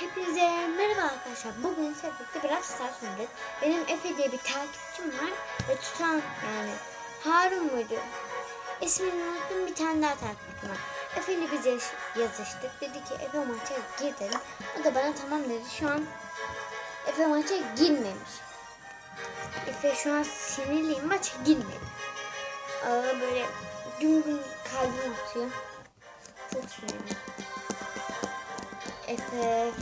Hepinize merhaba arkadaşlar. Bugün sizlerle biraz Stars oynadık. Benim Efe diye bir takipçim var ve tutan yani Harun muydu? İsmini unuttum bir tane daha takipçim var. Efe ile biz yazıştık. Dedi ki Efe maça gir dedim. O da bana tamam dedi. Şu an Efe maça girmemiş. Efe şu an sinirliyim maça girmedi. Aa, böyle gün gün kalbim atıyor. Çok sinirliyim. Efe.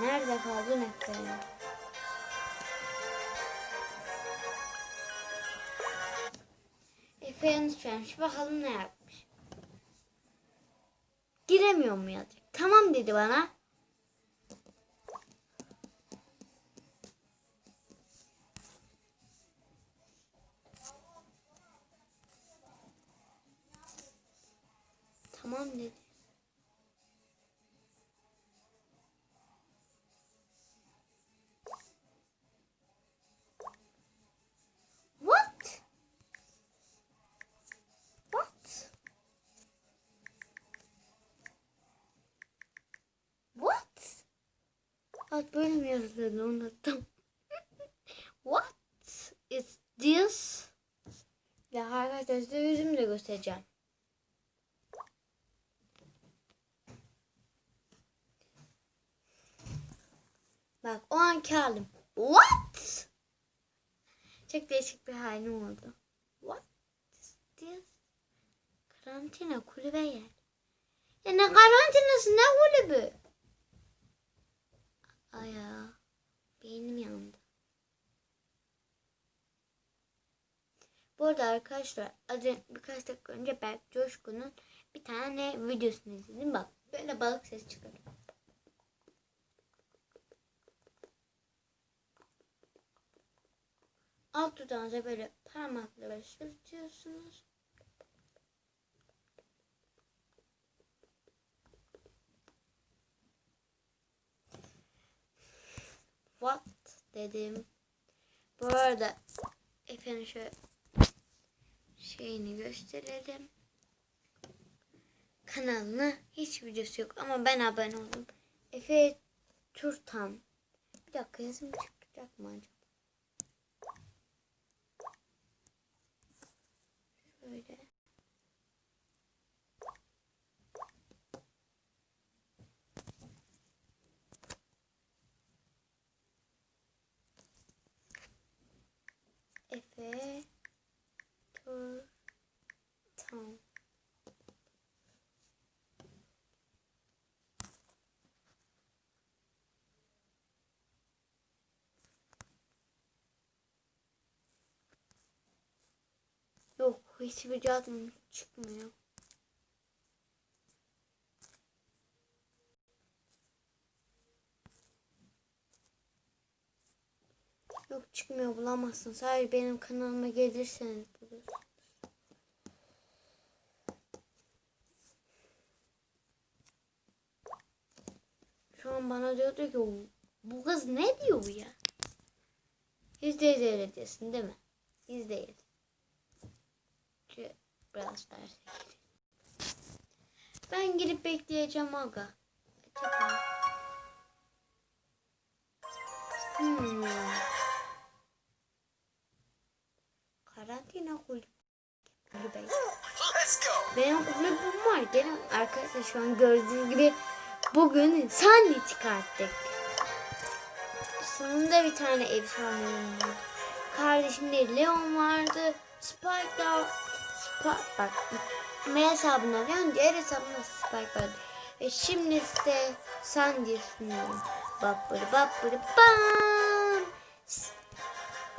Nerede kaldın Efe? Efe yanlış vermiş. Bakalım ne yapmış. Giremiyor mu yazacak? Tamam dedi bana. Tamam dedi. Böyle mi yazılıyordu unuttum. What is this? Ya arkadaşlar size yüzümü de göstereceğim. Bak o anki halim. What? Çok değişik bir halim oldu. What is this? Karantina kulübe yer. Ya ne karantinası ne kulübü? Arada arkadaşlar az önce, birkaç dakika önce Berk Coşkun'un bir tane videosunu izledim. Bak böyle balık sesi çıkarıyor. Alt dudağınıza böyle parmakla sürtüyorsunuz. What dedim. Bu arada efendim şöyle şeyini gösterelim. Kanalına hiç videosu yok ama ben abone oldum. Efe Turtan. Bir dakika yazım çıkacak mı acaba? Şöyle. Efe Turtan. Yok hiç video adım çıkmıyor. Yok çıkmıyor bulamazsın. Sadece benim kanalıma gelirseniz bulursunuz. Şu an bana diyordu ki bu kız ne diyor bu ya? Yüzde yüz öyle diyorsun değil mi? Yüzde yüz. Çünkü biraz ders Ben girip bekleyeceğim aga. Acaba. Hmm. Karantina kulübü. Benim kulübüm var. Gelin arkadaşlar şu an gördüğünüz gibi bugün Sandy çıkarttık. Sonunda bir tane efsane oldu. Kardeşimde Leon vardı. Spike bak M hesabına Leon diğer hesabına Spike vardı. Ve şimdi size Sandy sunuyorum. Bak böyle bam.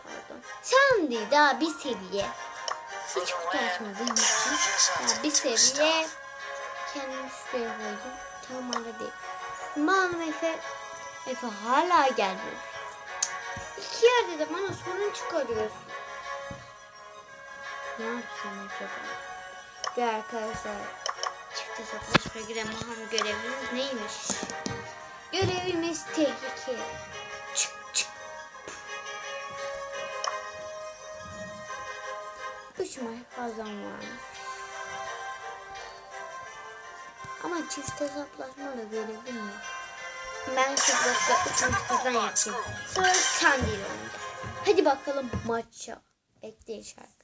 Pardon. Sandy daha bir seviye. Hiç kutu açmadığım için daha bir seviye kendimi şuraya koydum. Tam ara değil. Malum Efe, Efe hala gelmiyor. İki yerde de bana sorun çıkarıyorsun. Ne yapsam acaba? Ve arkadaşlar çift hesaplaşma giren Muhammed görevimiz neymiş? Görevimiz tehlike. Çık çık. Üç maç fazla varmış. Ama çift hesaplaşma da görelim mi? Hı. Ben 40 dakika 3 maç kazan yapayım. Sonra sen değil oynayacağım. Hadi bakalım maça. Bekleyin şarkı.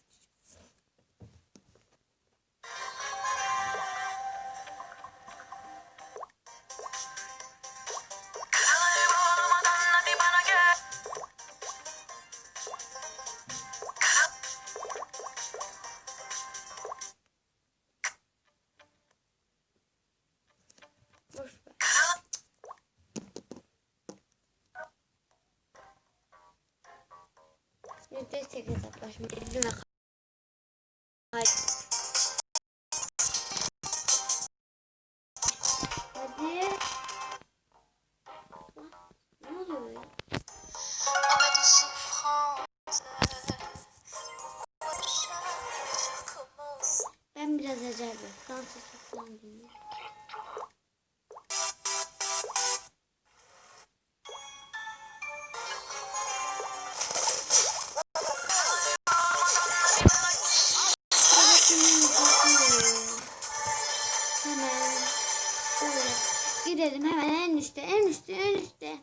Ben biraz acayip. Fransız falan dinliyorum. Girelim hemen en üstte en üstte en üstte.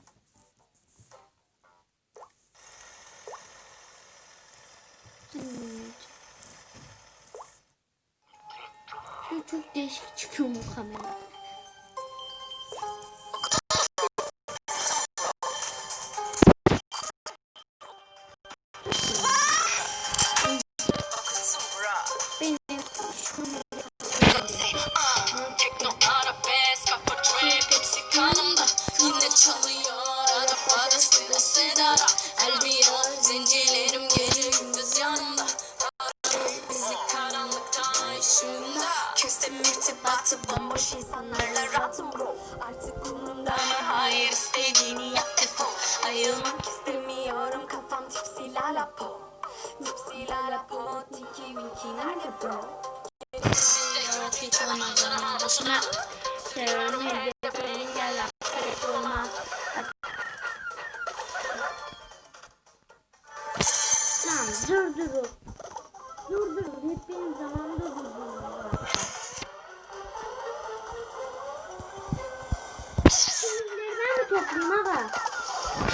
Şu çok değişik çıkıyor bu kamera. Ayılmak istemiyorum. Kafam tipsi lalapo Tipsi lalapo tiki winky nerede bro? Hiç olmadan başına Seviyorum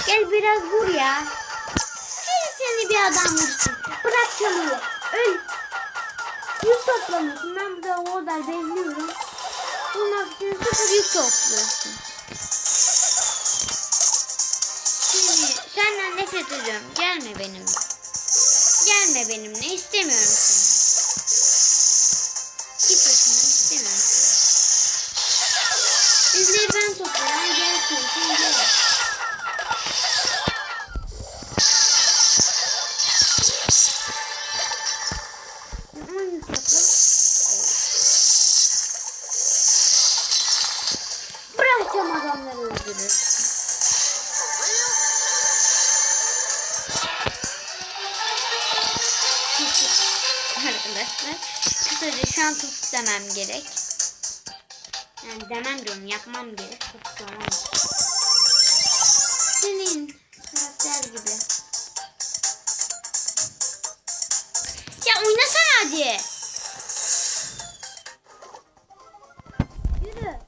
Gel biraz vur ya. Gel seni bir adam vursun. Bırak çalıyor. Öl. Yük toplamıyorsun. Ben burada orada bekliyorum. Bulmak için sıfır yük topluyorsun. Seni, senden nefret ediyorum. Gelme benimle. Gelme benimle. İstemiyorum seni. Git başımdan istemiyorum seni. Bizleri Arkadaşlar kısaca şu an top demem gerek. Yani demem diyorum yapmam gerek. Top demem. Senin karakter gibi. Ya oynasana hadi. Yürü.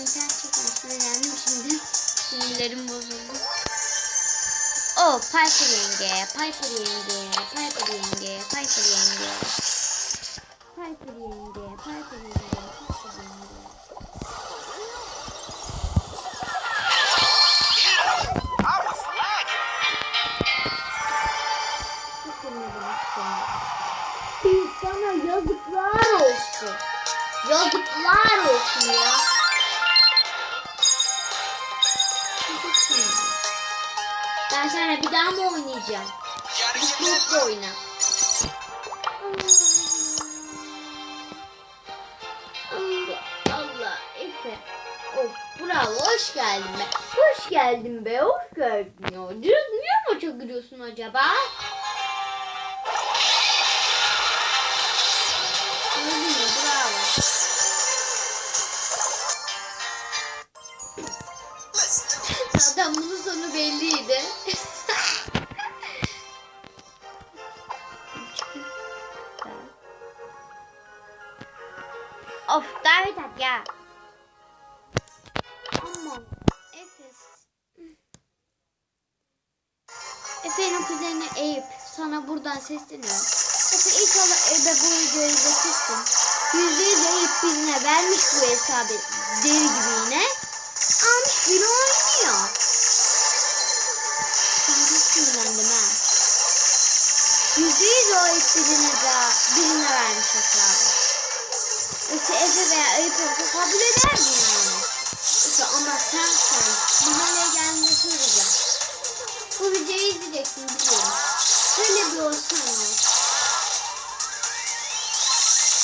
İnternet çekmesine geldim şimdi. Sinirlerim bozuldu. 어, 파이프 비행개, 파이프 비행개, 파이프 비행개, 파이프 비행개. 파이프 비행개, 파이프 비행개, 파이프 비행개. 비싸나 여기 플라로 있어. 여기 플라로 있어. Sana bir daha mı oynayacağım? Mutlu oyna. Allah Allah Efe. Of bravo hoş geldin be. Hoş geldin be hoş geldin ya. Dün niye maça giriyorsun acaba? Bunun sonu belliydi. Eyüp. Sana buradan sesleniyorum. Efe inşallah Eyüp'e bu videoyu izletirsin. Yüzde yüz Eyüp birine vermiş bu hesabı. Deri gibi yine. Almış biri oynuyor. Ben çok sinirlendim ha. Yüzde yüz o Eyüp birine daha birine vermiş hesabı. Yoksa Efe veya Eyüp olsa kabul eder mi yani? Efe ama sen sen mahalleye geldiğinde söyleyeceğim. Bu videoyu izleyeceksin biliyorum. Böyle bir olsun ya.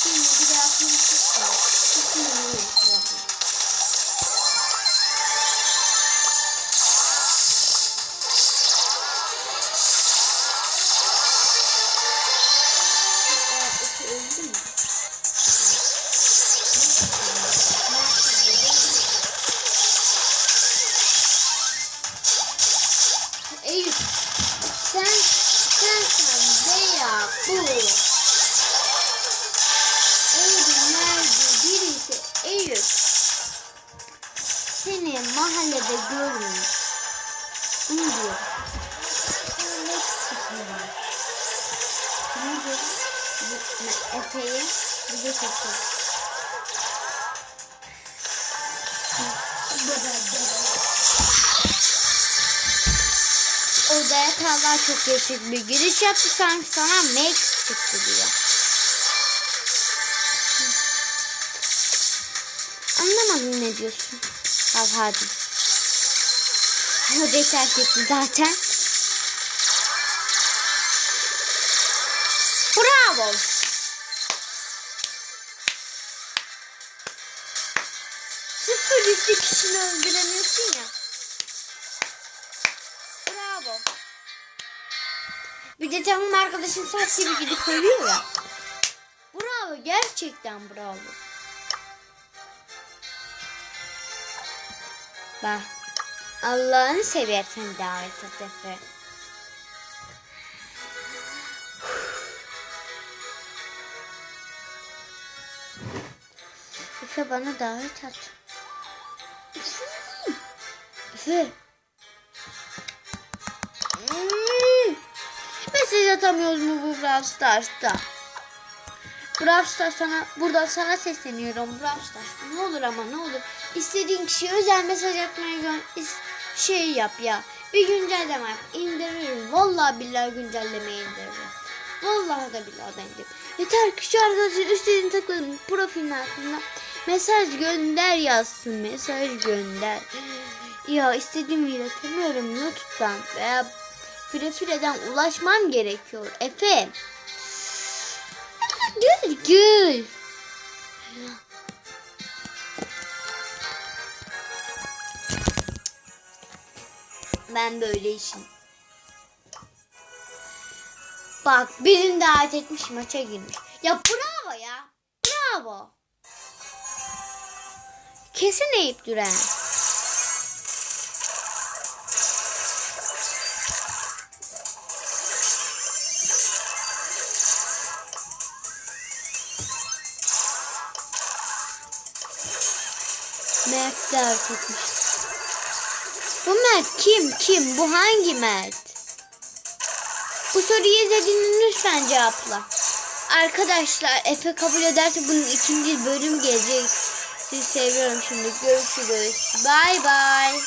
Şimdi bir daha konuşursa. Kesin yine yapalım. Aa, Efe öldü mü? Eyüp sen bu Eyüp'ün nerede birisi Eyüp seni mahallede görmüyor. Bunu diyor. Bunu diyor. Bu- ne, Efe'yi bize çekiyor. Talha çok değişik bir giriş yaptı. Sanki sana Max çıktı diyor. Anlamadım ne diyorsun. Al hadi. Odayı terk etti zaten. Bravo. Sıfır yüzlü kişini öldüremiyorsun ya. Bir de tamam arkadaşın saç gibi gidip ölüyor ya. Bravo gerçekten bravo. Bak Allah'ını seversen davet et Efe. Efe bana davet at. Efe. Hmm. Mesaj atamıyoruz mu bu Brawl Stars'ta? Brawl Stars sana, buradan sana sesleniyorum Brawl Stars. Ne olur ama ne olur. İstediğin kişiye özel mesaj atmaya gö- is- şey yap ya. Bir güncelleme yap. İndiririm. Vallahi billahi güncelleme indiririm. Vallahi da billahi da indiririm. Yeter ki şu arkadaşın istediğin takılın profilin altında mesaj gönder yazsın. Mesaj gönder. Ya istediğimi iletemiyorum YouTube'dan veya Fire Fire'den ulaşmam gerekiyor. Efe. Gül gül. Ben böyle işim. Bak birini davet etmiş maça girmiş. Ya bravo ya. Bravo. Kesin Eyüp Düren. Mert davet etmiş. Bu Mert kim? Kim? Bu hangi Mert? Bu soruyu izlediğini lütfen cevapla. Arkadaşlar Efe kabul ederse bunun ikinci bölüm gelecek. Sizi seviyorum şimdi. Görüşürüz. Bay bay.